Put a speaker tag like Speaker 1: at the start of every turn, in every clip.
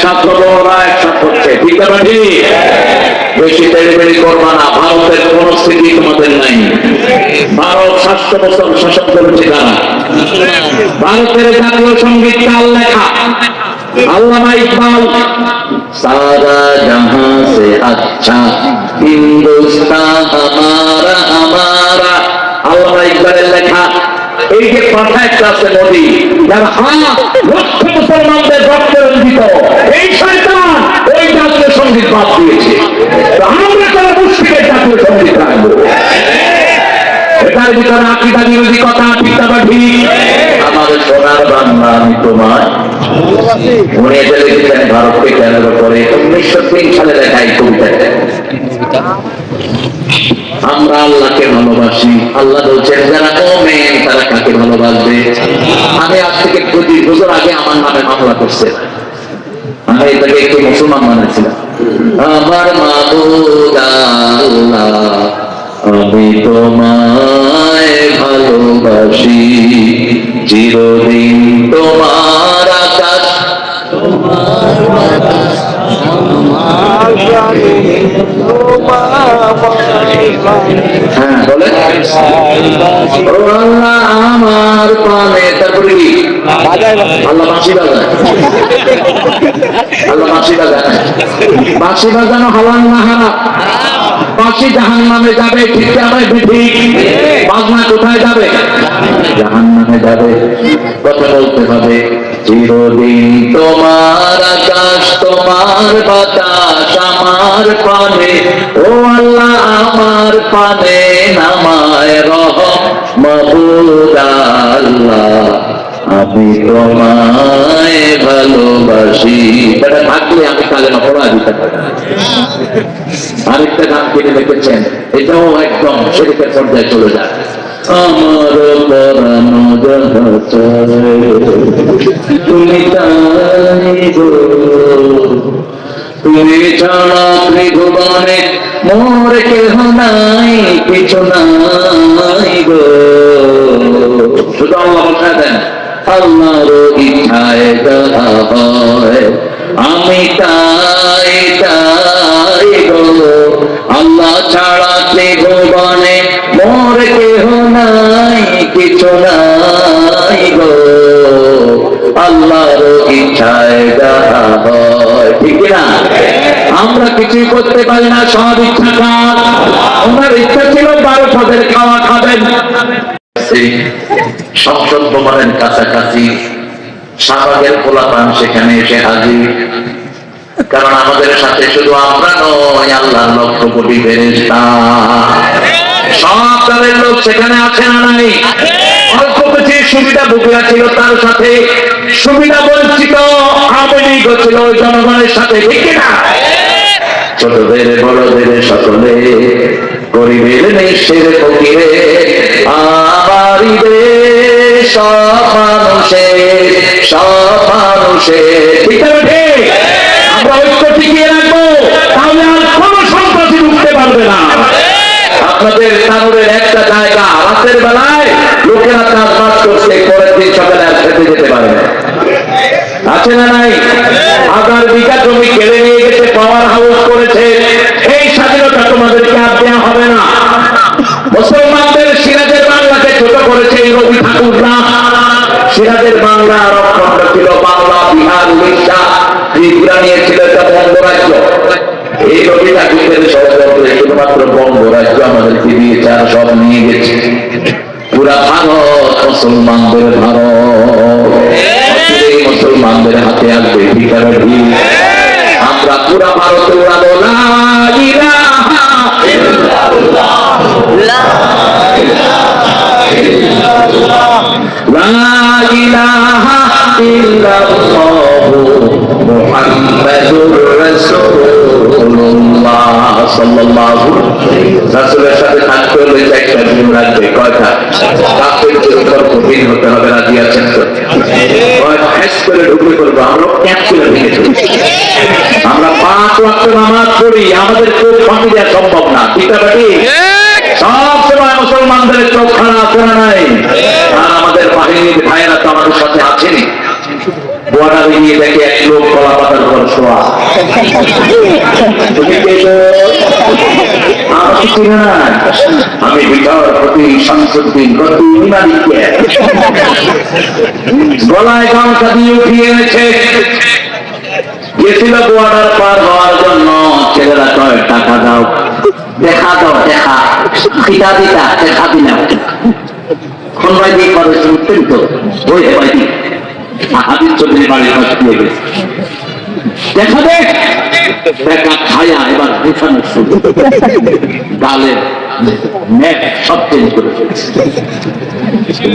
Speaker 1: একসাথ ওরা একসাথ হচ্ছে ঠিক না ঠিক বেশি করবা না। ভারতের কোন স্থিতি তোমাদের নাই। ভারত বছর করেছে ভারতের জাতীয় সংগীত কাল লেখা আল্লামা ইকবাল। সারা সে আচ্ছা হিন্দুস্তান আল্লামা ইকবালের লেখা। এই যে কথা আছে নদী যার হা লক্ষ মুসলমানদের রক্ত আমি তোমার উনি এটা লিখেছেন ভারতকে কেন্দ্র করে উনিশশো তিন সালে লেখা এই কবিতাটা আমরা আল্লাহকে ভালোবাসি। আল্লাহ বলছেন, যারা মোমেন, তারা কাকে ভালোবাসবে? আমি আজ থেকে প্রতি বছর আগে আমার নামে মামলা করছে। আমি এটাকে একটু মুসলমান বানাইছিলাম। আমার মাবুদ আমি তোমায় ভালোবাসি। চিরদিন তোমার আকাশ। হ্যাঁ বলে? আমার পানে তারপরে কি? আল্লাহ বাজায়। আল্লাহ বাঁশি বাজানো হালাল না বাঁশি জাহান যাবে ঠিক যাবে ঠিক বাজনা কোথায় যাবে? জাহান নামে যাবে, কথা বলতে হবে। চিরদিন তোমার আকাশ, তোমার বাতাস আমার পানে। ও আল্লাহ, আমার পানে নামায় রহ আল্লাহ, আমি তোমায় ভালোবাসি। এটা থাকলে আমি কালে অপরাধ দিতে পারি আরেকটা গান কেটে লিখেছেন এটাও একদম সেদিকের পর্যায়ে চলে যায়। আমার পরানো তুমি তুমি ছাড়া ত্রিভুবনে মোর কেহ নাই কিছু নাই গো ইচ্ছায় আমি তাই আল্লাহর ইচ্ছায় যাহা হয় ঠিক না আমরা কিছুই করতে পারি না সব ইচ্ছা কার ইচ্ছা ছিল বারো পদের খাওয়া খাবেন। সংসদ ভবনের কাছাকাছি শাহবাগের পোলাপান সেখানে এসে হাজির। কারণ আমাদের সাথে শুধু আমরা নয় আল্লাহ লক্ষ কোটি ফেরেশতা। সব দলের লোক সেখানে আছে না নাই? সুবিধা ভোগীরা ছিল তার সাথে সুবিধা বঞ্চিত আওয়ামী লীগ ছিল জনগণের সাথে, ঠিক না? ছোটদের, বড়দের সকলে, গরিবের নিঃসের ফকিরে আমারই দেশ সব মানুষের সব মানুষের, ঠিক আছে ঠিক? আমরা ঐক্য টিকিয়ে রাখব তাহলে আর কোন সন্ত্রাসী ঢুকতে পারবে না আপনাদের তানুরের একটা জায়গা রাতের বেলায় লোকেরা চাষবাস করছে পরের দিন সকালে আর খেতে যেতে পারে না আছে না নাই হাজার বিঘা জমি কেড়ে নিয়ে গেছে পাওয়ার হাউস করেছে এই স্বাধীনতা তোমাদেরকে আর দেওয়া হবে না মুসলমানদের সিরাজের বাংলাকে ছোট করেছে এই রবি ঠাকুররা সিরাজের বাংলা রক্ষণ ছিল বাংলা বিহার উড়িষ্যা ত্রিপুরা নিয়েছিল একটা বঙ্গ রাজ্য এই রবি ঠাকুরের শুধুমাত্র বঙ্গ রাজ্য আমাদেরকে দিয়েছে আর সব নিয়ে গেছে। পুরা ভারত মুসলমানদের ভারত। মুসলমানদের হাতে আসবে ভিকারের ভিড়। আমরা পুরা ভারতে উড়াবো লা ইলাহা ইল্লাল্লাহু। মুহাম্মাদুর সাল্লাল্লাহু রাসূলের সাথে থাকতে হলে একটা দিন রাখবে কয়টা? কাপের উপর কঠিন হতে হবে রাজি আছেন তো? হ্যাস করে ঢুকে করব আমরা ক্যাপসুলে ভেঙে আমরা পাঁচ ওয়াক্ত নামাজ পড়ি আমাদের চোখ ফাঁকি দেওয়া সম্ভব না ঠিক আছে সব সময় মুসলমানদের চোখ করে নাই? আর আমাদের বাহিনীর ভাইয়েরা তো আমাদের সাথে আছেনি গিয়ে দেখে এক লোক কলা পাতার উপর শোয়া। তুমি? আমাকে চিনে না। আমি বিচারপতি শামসুদ্দিন গতি ইমানিকে গলায় গামছা দিয়ে পার হওয়ার জন্য। ছেলেরা কয়, টাকা দাও। দেখা দাও, দেখা। পিতা দিতা, দেখা দিলাম। কোন দিয়ে ওই ভাই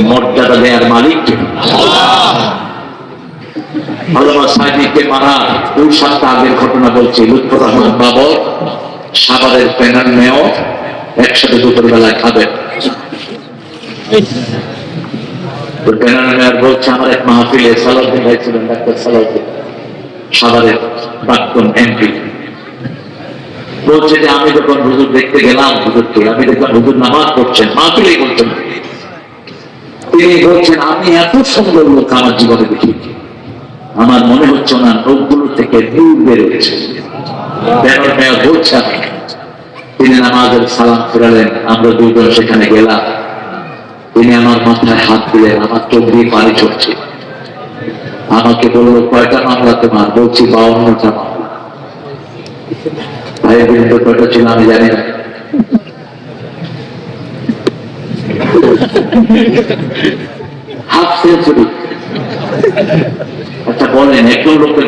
Speaker 1: মর্যাদা দেয়ার মালিক সাহেবকে মারা দুই সপ্তাহ আগের ঘটনা বলছি, লুৎফর রহমান বাবর সাভারের প্যানেল মেয় একসাথে দুপুর বেলায় খাবেন মাহফিলে আমি যখন হুজুর দেখতে গেলাম হুজুরকে আমি দেখলাম হুজুর নামাজ পড়ছেন, মাহফিলেই বলছেন তিনি বলছেন, আমি এত সুন্দর লোক আমার জীবনে দেখিনি আমার মনে হচ্ছে না রোগগুলো থেকে দূর বেরোচ্ছে। আমি। তিনি নামাজের সালাম ফেরালেন, আমরা দুজন সেখানে গেলাম। তিনি আমার মাথায় হাত দিলেন আমার চোখ দিয়ে পানি ছড়ছে আমাকে বলল কয়টা মামলা তোমার? বলছি বাউন্নটা মামলা। ভাই বৃন্দ কয়টা ছিল আমি জানি না। আচ্ছা বলেন লোকের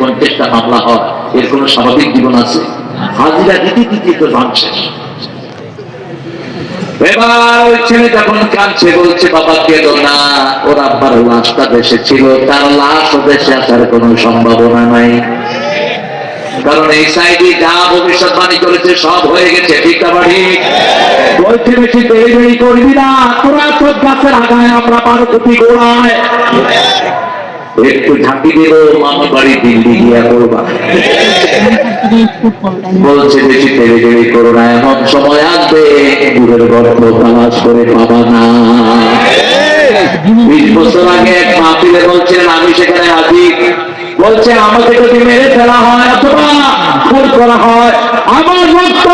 Speaker 1: পঞ্চাশটা হয়, এর কোন স্বাভাবিক জীবন আছে? হাজিরা দিতে দিতে তো ভাঙছে এবার ওই ছেলে যখন কাঁদছে, বলছে, বাবা, কেঁদো না। ওর আব্বার লাশটা দেশে ছিল, তার লাশ দেশে আসার কোনো সম্ভাবনা নাই। কারণ এই সাইডে যা ভবিষ্যৎবাণী করেছে সব হয়ে গেছে, ঠিক না ঠিক বলছে বেশি দেরি করবি না। তোরা তোর গাছের আগায়, আমরা বারো গোড়ায়। একটু ঝাঁকি দিল মামার বাড়ি দিল্লি গিয়া করবা বলছে বেশি দেরি দেরি করো না এমন সময় আসবে দূরের গল্প তালাশ করে পাবা না। বিশ বছর আগে এক মাহফিলে বলছেন আমি সেখানে আছি। বলছে আমাকে যদি মেরে ফেলা হয় অথবা খুন করা হয় আমার রক্ত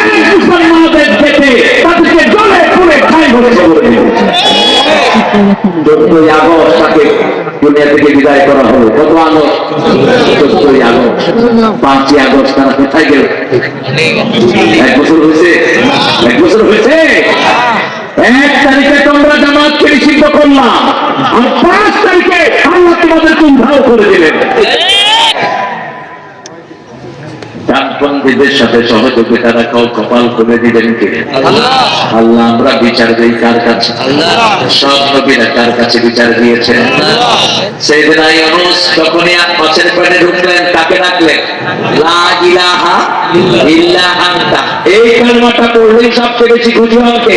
Speaker 1: এই মুসলমানদের পেটে তাদেরকে জলে পুড়ে খাই দেবে। চোদ্দই আগস্ট তাকে দুনিয়া থেকে বিদায় করা হলো। কত আগস্ট? পাঁচই আগস্ট তারা কোথায় গেল? এক বছর হয়েছে? এক বছর হয়েছে? এক তারিখে তোমরা জামাতকে নিষিদ্ধ করলাম। আর পাঁচ তারিখে আল্লাহ তোমাদের উদ্ধার করে দিলেন। ডানপন্থীদের সাথে সহযোগিতা রাখাও কপাল করে দিবেন কে আল্লাহ। আমরা বিচার দিই কার কাছে? সব নবীরা কার কাছে বিচার দিয়েছেন সেদিন ইউনুস যখনই আর মাছের পেটে ঢুকলেন তাকে ডাকলেন লা ইলাহা ইল্লা আনতা। এই কালমাটা পড়লেই সবচেয়ে বেশি খুশি হন কে